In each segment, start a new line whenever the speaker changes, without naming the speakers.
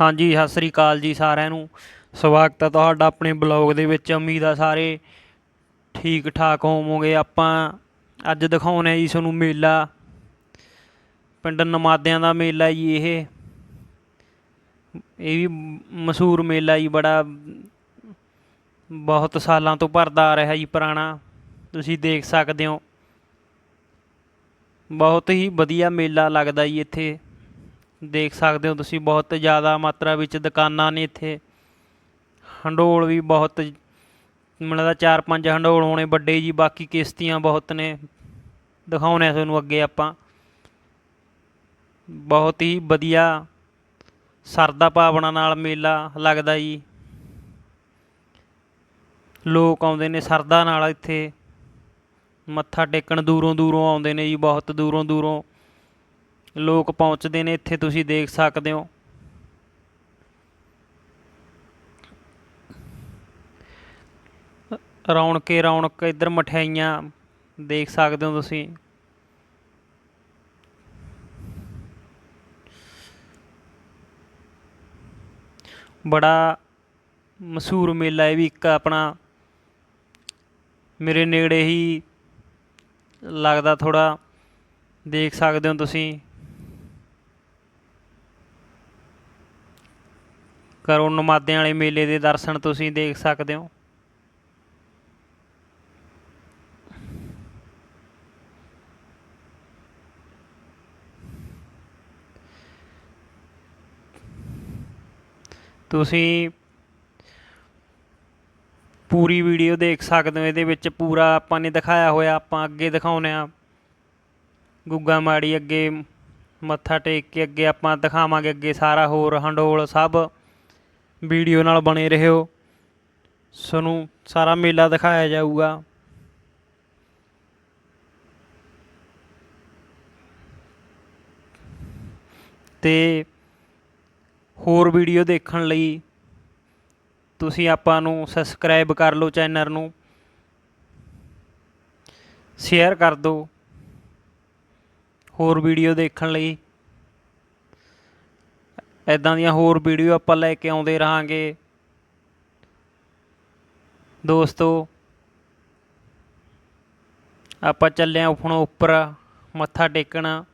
ਹਾਂਜੀ, ਸਤਿ ਸ੍ਰੀ ਅਕਾਲ ਜੀ ਸਾਰਿਆਂ ਨੂੰ। ਸਵਾਗਤ ਹੈ ਤੁਹਾਡਾ ਆਪਣੇ ਬਲੌਗ ਦੇ ਵਿੱਚ। ਉਮੀਦ ਆ ਸਾਰੇ ਠੀਕ ਠਾਕ ਹੋਵੋਗੇ। ਆਪਾਂ ਅੱਜ ਦਿਖਾਉਣੇ ਆ ਜੀ ਤੁਹਾਨੂੰ ਮੇਲਾ। ਪਿੰਡ ਨਮਾਦਿਆਂ ਦਾ ਮੇਲਾ ਜੀ ਇਹ। ਇਹ ਵੀ ਮਸ਼ਹੂਰ ਮੇਲਾ ਜੀ, ਬੜਾ ਬਹੁਤ ਸਾਲਾਂ ਤੋਂ ਭਰਦਾ ਆ ਰਿਹਾ ਜੀ ਪੁਰਾਣਾ। ਤੁਸੀਂ ਦੇਖ ਸਕਦੇ ਹੋ। ਬਹੁਤ ਹੀ ਵਧੀਆ ਮੇਲਾ ਲੱਗਦਾ ਜੀ ਇੱਥੇ। ਦੇਖ ਸਕਦੇ ਹੋ ਤੁਸੀਂ, ਬਹੁਤ ਜ਼ਿਆਦਾ ਮਾਤਰਾ ਵਿੱਚ ਦੁਕਾਨਾਂ ਨੇ ਇੱਥੇ। ਹੰਡੋਲ ਵੀ ਬਹੁਤ, ਮੈਨੂੰ ਲੱਗਦਾ ਚਾਰ ਪੰਜ ਹੰਡੋਲ ਹੋਣੇ, ਵੱਡੇ ਜੀ, ਬਾਕੀ ਕਿਸ਼ਤੀਆਂ ਬਹੁਤ ਨੇ। ਦਿਖਾਉਣੇ ਆ ਤੁਹਾਨੂੰ ਅੱਗੇ ਆਪਾਂ। ਬਹੁਤ ਹੀ ਵਧੀਆ ਸਰਦਾ ਭਾਵਨਾ ਨਾਲ ਮੇਲਾ ਲੱਗਦਾ ਜੀ। ਲੋਕ ਆਉਂਦੇ ਨੇ ਸਰਦਾ ਨਾਲ ਇੱਥੇ। ਮੱਥਾ ਟੇਕਣ ਦੂਰੋਂ ਦੂਰੋਂ ਆਉਂਦੇ ਨੇ ਜੀ, ਬਹੁਤ ਦੂਰੋਂ ਦੂਰੋਂ। ਲੋਕ ਪਹੁੰਚਦੇ ਨੇ, ਇੱਥੇ ਤੁਸੀਂ ਦੇਖ ਸਕਦੇ ਹੋ। ਰੌਣਕੇ, ਰੌਣਕ, ਇੱਧਰ ਮਠਿਆਈਆਂ ਦੇਖ ਸਕਦੇ ਹੋ ਤੁਸੀਂ। ਬੜਾ ਮਸ਼ਹੂਰ ਮੇਲਾ ਇਹ ਵੀ, ਇੱਕ ਆਪਣਾ ਮੇਰੇ ਨੇੜੇ ਹੀ ਲੱਗਦਾ ਥੋੜਾ ਦੇਖ ਸਕਦੇ ਹੋ ਤੁਸੀਂ। ਕਰੋ ਨਮਾਦਿਆਂ ਵਾਲੇ ਮੇਲੇ ਦੇ ਦਰਸ਼ਨ ਤੁਸੀਂ ਦੇਖ ਸਕਦੇ ਹੋ। ਤੁਸੀਂ ਪੂਰੀ ਵੀਡੀਓ ਦੇਖ ਸਕਦੇ ਹੋ, ਇਹਦੇ ਵਿੱਚ ਪੂਰਾ ਆਪਾਂ ਨੇ ਦਿਖਾਇਆ ਹੋਇਆ, ਆਪਾਂ ਅੱਗੇ ਦਿਖਾਉਨੇ ਆ ਗੁੱਗਾ ਮਾੜੀ ਅੱਗੇ ਮੱਥਾ ਟੇਕ ਕੇ ਅੱਗੇ ਆਪਾਂ ਦਿਖਾਵਾਂਗੇ ਅੱਗੇ ਸਾਰਾ ਹੋਰ, ਹੰਡੋਲ ਸਭ। ਵੀਡੀਓ ਨਾਲ ਬਣੇ ਰਹਿਓ ਤੁਹਾਨੂੰ ਸਾਰਾ ਮੇਲਾ ਦਿਖਾਇਆ ਜਾਊਗਾ। ਤੇ ਹੋਰ ਵੀਡੀਓ ਦੇਖਣ ਲਈ ਤੁਸੀਂ ਆਪਾਂ ਨੂੰ ਸਬਸਕ੍ਰਾਈਬ ਕਰ ਲਓ ਚੈਨਲ ਨੂੰ। ਸ਼ੇਅਰ ਕਰ ਦਿਓ। ਹੋਰ ਵੀਡੀਓ ਦੇਖਣ ਲਈ ਐਦਾਂ ਦੀਆਂ ਹੋਰ ਵੀਡੀਓ ਆਪਾਂ ਲੈ ਕੇ ਆਉਂਦੇ ਰਹਾਂਗੇ। ਦੋਸਤੋ, ਆਪਾਂ ਚੱਲੇ ਆਂ ਹੁਣ ਉੱਪਰ, ਮੱਥਾ ਟੇਕਣਾ।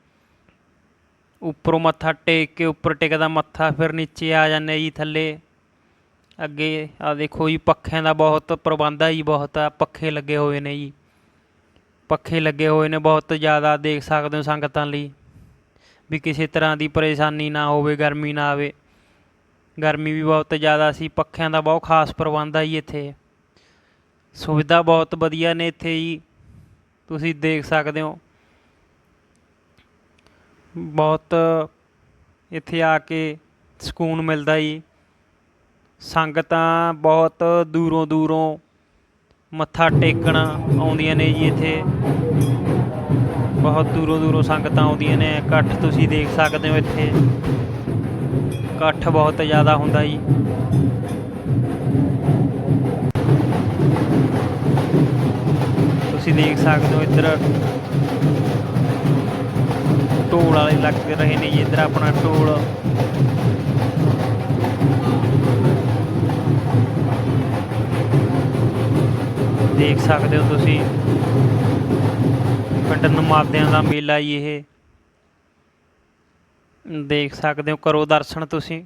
ਉੱਪਰੋਂ ਮੱਥਾ ਟੇਕ ਕੇ, ਉੱਪਰ ਟੇਕਦਾ ਮੱਥਾ, ਫਿਰ ਨੀਚੇ ਆ ਜਾਂਦੇ ਜੀ ਥੱਲੇ। ਅੱਗੇ ਆ ਦੇਖੋ ਜੀ, ਪੱਖਿਆਂ ਦਾ ਬਹੁਤ ਪ੍ਰਬੰਧ ਹੈ ਜੀ, ਬਹੁਤ ਆ, ਪੱਖੇ ਲੱਗੇ ਹੋਏ ਨੇ ਜੀ। ਪੱਖੇ ਲੱਗੇ ਹੋਏ ਨੇ, ਬਹੁਤ ਜ਼ਿਆਦਾ ਦੇਖ ਸਕਦੇ ਹੋ ਸੰਗਤਾਂ ਲਈ। ਵੀ ਕਿਸੇ ਤਰ੍ਹਾਂ ਦੀ ਪਰੇਸ਼ਾਨੀ ਨਾ ਹੋਵੇ, ਗਰਮੀ ਨਾ ਆਵੇ। ਗਰਮੀ ਵੀ ਬਹੁਤ ਜ਼ਿਆਦਾ ਸੀ, ਪੱਖਿਆਂ ਦਾ ਬਹੁਤ ਖਾਸ ਪ੍ਰਬੰਧ ਆ ਜੀ ਇੱਥੇ। ਸੁਵਿਧਾ ਬਹੁਤ ਵਧੀਆ ਨੇ ਇੱਥੇ ਜੀ, ਤੁਸੀਂ ਦੇਖ ਸਕਦੇ ਹੋ। ਬਹੁਤ ਇੱਥੇ ਆ ਕੇ ਸਕੂਨ ਮਿਲਦਾ ਜੀ। ਸੰਗਤਾਂ ਬਹੁਤ ਦੂਰੋਂ ਦੂਰੋਂ ਮੱਥਾ ਟੇਕਣ ਆਉਂਦੀਆਂ ਨੇ ਜੀ ਇੱਥੇ। ਬਹੁਤ ਦੂਰੋਂ ਦੂਰੋਂ ਸੰਗਤਾਂ ਆਉਂਦੀਆਂ ਨੇ, ਇਕੱਠ ਤੁਸੀਂ ਦੇਖ ਸਕਦੇ ਹੋ ਇੱਥੇ। ਇਕੱਠ ਬਹੁਤ ਜ਼ਿਆਦਾ ਹੁੰਦਾ ਜੀ। ਤੁਸੀਂ ਦੇਖ ਸਕਦੇ ਹੋ ਇੱਧਰ ਢੋਲ ਵਾਲੇ ਲੱਗ ਰਹੇ ਨੇ ਜੀ, ਇੱਧਰ ਆਪਣਾ ਢੋਲ। ਦੇਖ ਸਕਦੇ ਹੋ ਤੁਸੀਂ। ਪਿੰਡ ਨਮਾਦਿਆਂ ਦਾ ਮੇਲਾ ਜੀ ਇਹ। ਦੇਖ ਸਕਦੇ ਹੋ, ਕਰੋ ਦਰਸ਼ਨ ਤੁਸੀਂ।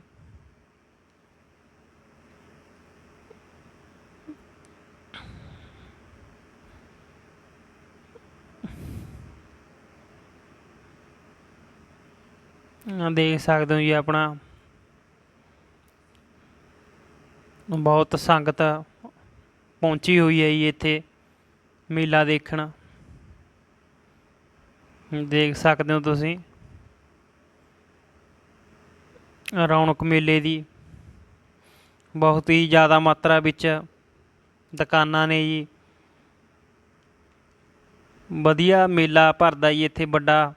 ਦੇਖ ਸਕਦੇ ਹੋ ਜੀ ਆਪਣਾ। ਬਹੁਤ ਸੰਗਤ ਪਹੁੰਚੀ ਹੋਈ ਹੈ ਜੀ ਇੱਥੇ ਮੇਲਾ ਦੇਖਣ। ਦੇਖ ਸਕਦੇ ਹੋ ਤੁਸੀਂ। ਰੌਣਕ ਮੇਲੇ ਦੀ ਬਹੁਤ ਹੀ ਜ਼ਿਆਦਾ ਮਾਤਰਾ ਵਿੱਚ ਦੁਕਾਨਾਂ ਨੇ ਜੀ। ਵਧੀਆ ਮੇਲਾ ਭਰਦਾ ਜੀ ਇੱਥੇ ਵੱਡਾ।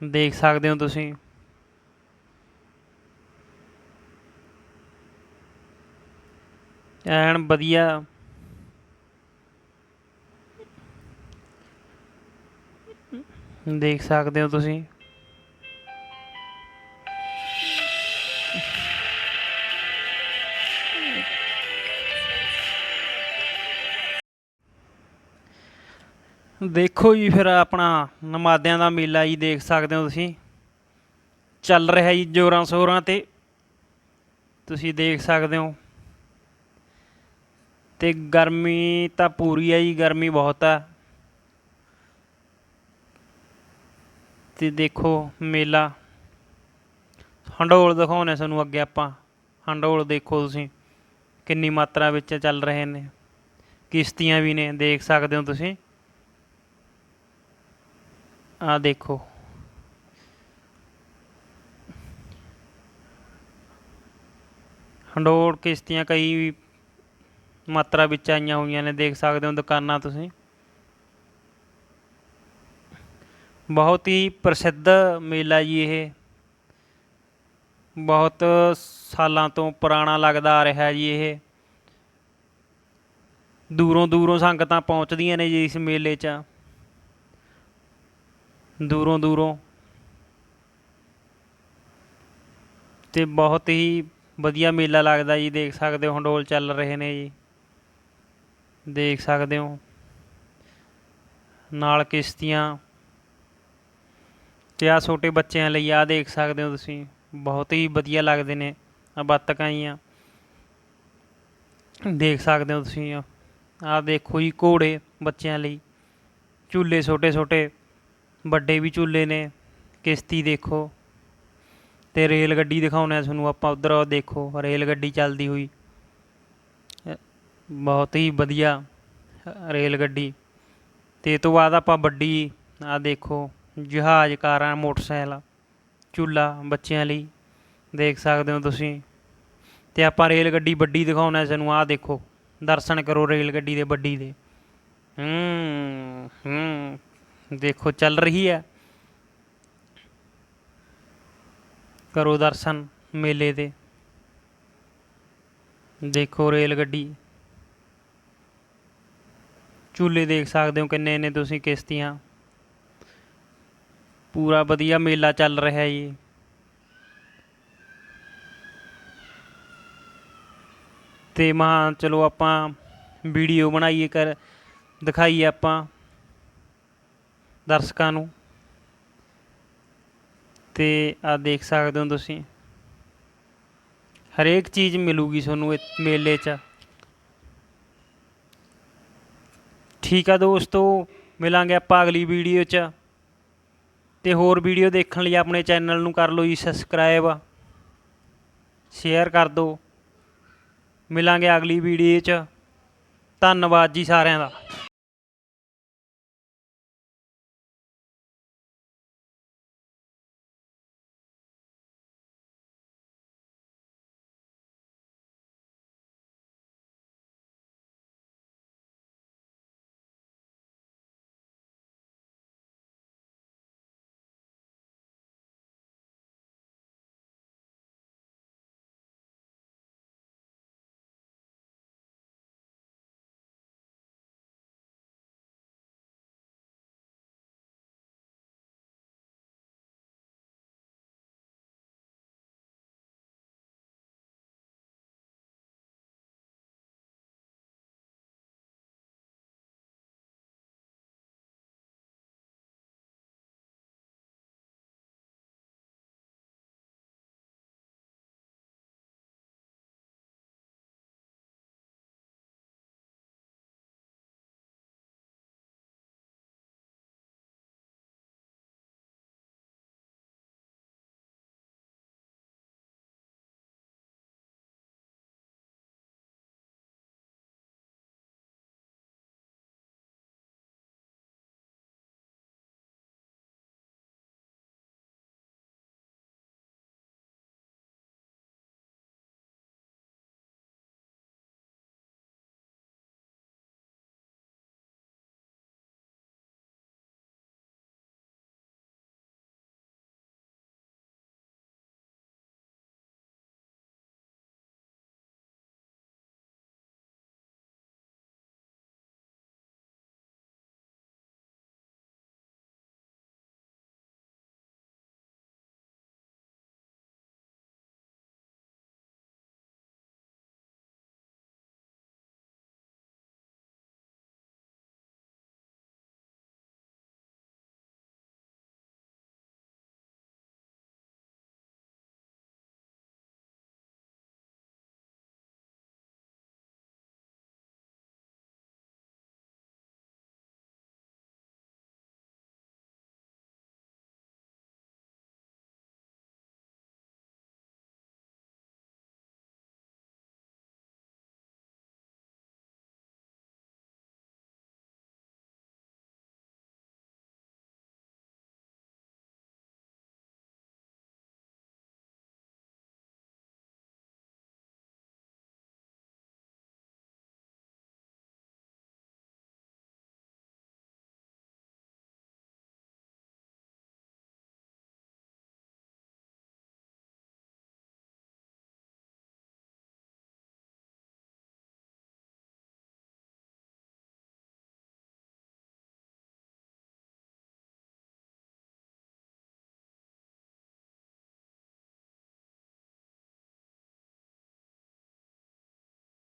ਦੇਖ ਸਕਦੇ ਹੋ ਤੁਸੀਂ। ਐਨ ਵਧੀਆ ਦੇਖ ਸਕਦੇ ਹੋ ਤੁਸੀਂ। ਦੇਖੋ ਜੀ ਫਿਰ ਆਪਣਾ ਨਮਾਦਿਆਂ ਦਾ ਮੇਲਾ ਜੀ ਦੇਖ ਸਕਦੇ ਹੋ ਤੁਸੀਂ। ਚੱਲ ਰਿਹਾ ਜੀ ਜੋਰਾਂ ਸੋਰਾਂ ਤੇ। ਤੁਸੀਂ ਦੇਖ ਸਕਦੇ ਹੋ। ਤੇ ਗਰਮੀ ਤਾਂ ਪੂਰੀ ਆ ਜੀ, ਗਰਮੀ ਬਹੁਤ ਆ। ਤੇ ਦੇਖੋ ਮੇਲਾ। ਹੰਡੋਲ ਦਿਖਾਉਣੇ ਤੁਹਾਨੂੰ ਅੱਗੇ ਆਪਾਂ। ਹੰਡੋਲ ਦੇਖੋ ਤੁਸੀਂ, ਕਿੰਨੀ ਮਾਤਰਾ ਵਿੱਚ ਚੱਲ ਰਹੇ ਨੇ। ਕਿਸ਼ਤੀਆਂ ਵੀ ਨੇ, ਦੇਖ ਸਕਦੇ ਹੋ ਤੁਸੀਂ। ਆ ਦੇਖੋ। ਹੰਡੋਲ ਕਿਸ਼ਤੀਆਂ ਕਈ ਮਾਤਰਾ ਵਿੱਚ ਆਈਆਂ ਹੋਈਆਂ ਨੇ, ਦੇਖ ਸਕਦੇ ਹੋ ਦੁਕਾਨਾਂ ਤੁਸੀਂ। ਬਹੁਤ ਹੀ ਪ੍ਰਸਿੱਧ ਮੇਲਾ ਜੀ ਇਹ। ਬਹੁਤ ਸਾਲਾਂ ਤੋਂ ਪੁਰਾਣਾ ਲੱਗਦਾ ਆ ਰਿਹਾ ਜੀ ਇਹ। ਦੂਰੋਂ ਦੂਰੋਂ ਸੰਗਤਾਂ ਪਹੁੰਚਦੀਆਂ ਨੇ ਜੀ ਇਸ ਮੇਲੇ 'ਚ। ਦੂਰੋਂ ਦੂਰੋਂ। ਤੇ ਬਹੁਤ ਹੀ ਵਧੀਆ ਮੇਲਾ ਲੱਗਦਾ ਜੀ, ਦੇਖ ਸਕਦੇ ਹੋ ਹੰਡੋਲ ਚੱਲ ਰਹੇ ਨੇ ਜੀ। ਦੇਖ ਸਕਦੇ ਹੋ। ਨਾਲ ਕਿਸ਼ਤੀਆਂ। ਤੇ ਆ ਛੋਟੇ ਬੱਚਿਆਂ ਲਈ ਆ ਦੇਖ ਸਕਦੇ ਹੋ ਤੁਸੀਂ। ਬਹੁਤ ਹੀ ਵਧੀਆ ਲੱਗਦੇ ਨੇ ਆ ਬੱਤਕਾਂ ਹੀ ਆ ਦੇਖ ਸਕਦੇ ਹੋ ਤੁਸੀਂ ਆ ਦੇਖੋ ਜੀ ਘੋੜੇ ਬੱਚਿਆਂ ਲਈ। ਝੂਲੇ ਛੋਟੇ ਛੋਟੇ, ਵੱਡੇ ਵੀ ਝੂਲੇ ਨੇ। ਕਿਸ਼ਤੀ ਦੇਖੋ। ਤੇ ਰੇਲ ਗੱਡੀ ਦਿਖਾਉਣਾ ਆ ਤੁਹਾਨੂੰ ਆਪਾਂ ਉਧਰ ਦੇਖੋ ਰੇਲ ਗੱਡੀ ਚੱਲਦੀ ਹੋਈ। ਬਹੁਤ ਹੀ ਵਧੀਆ ਰੇਲ ਗੱਡੀ। ਤੇ ਇਹ ਤੋਂ ਬਾਅਦ ਆਪਾਂ ਵੱਡੀ ਆ ਦੇਖੋ। ਜਹਾਜ਼, ਕਾਰਾਂ, ਮੋਟਰਸਾਈਕਲ ਝੂਲਾ ਬੱਚਿਆਂ ਲਈ ਦੇਖ ਸਕਦੇ ਹੋ ਤੁਸੀਂ। ਤੇ ਆਪਾਂ ਰੇਲ ਗੱਡੀ ਵੱਡੀ ਦਿਖਾਉਣਾ ਸਾਨੂੰ, ਆਹ ਦੇਖੋ, ਦਰਸ਼ਨ ਕਰੋ ਰੇਲ ਗੱਡੀ ਦੇ ਵੱਡੀ ਦੇ। ਹੂੰ ਹੂੰ, ਦੇਖੋ ਚੱਲ ਰਹੀ ਹੈ। ਕਰੋ ਦਰਸ਼ਨ ਮੇਲੇ ਦੇ। ਦੇਖੋ ਰੇਲ ਗੱਡੀ। ਝੂਲੇ ਦੇਖ ਸਕਦੇ ਹੋ ਕਿੰਨੇ ਨੇ ਤੁਸੀਂ ਕਿਸ਼ਤੀਆਂ। ਪੂਰਾ ਵਧੀਆ ਮੇਲਾ ਚੱਲ ਰਿਹਾ ਜੀ। ਤੇ ਮਾਂ ਚਲੋ ਆਪਾਂ ਵੀਡੀਓ ਬਣਾਈਏ ਕਰ, ਦਿਖਾਈਏ ਆਪਾਂ ਦਰਸ਼ਕਾਂ ਨੂੰ। ਤੇ ਆ ਦੇਖ ਸਕਦੇ ਹੋ ਤੁਸੀਂ। ਹਰੇਕ ਚੀਜ਼ ਮਿਲੂਗੀ ਤੁਹਾਨੂੰ ਇਹ ਮੇਲੇ 'ਚ। ਠੀਕ ਆ ਦੋਸਤੋ, ਮਿਲਾਂਗੇ ਆਪਾਂ ਅਗਲੀ ਵੀਡੀਓ 'ਚ। ਤੇ ਹੋਰ ਵੀਡੀਓ ਦੇਖਣ ਲਈ ਆਪਣੇ ਚੈਨਲ ਨੂੰ ਕਰ ਲਓ ਜੀ ਸਬਸਕ੍ਰਾਈਬ ਸ਼ੇਅਰ ਕਰ ਦਿਓ। ਮਿਲਾਂਗੇ ਅਗਲੀ ਵੀਡੀਓ 'ਚ। ਧੰਨਵਾਦ ਜੀ ਸਾਰਿਆਂ ਦਾ।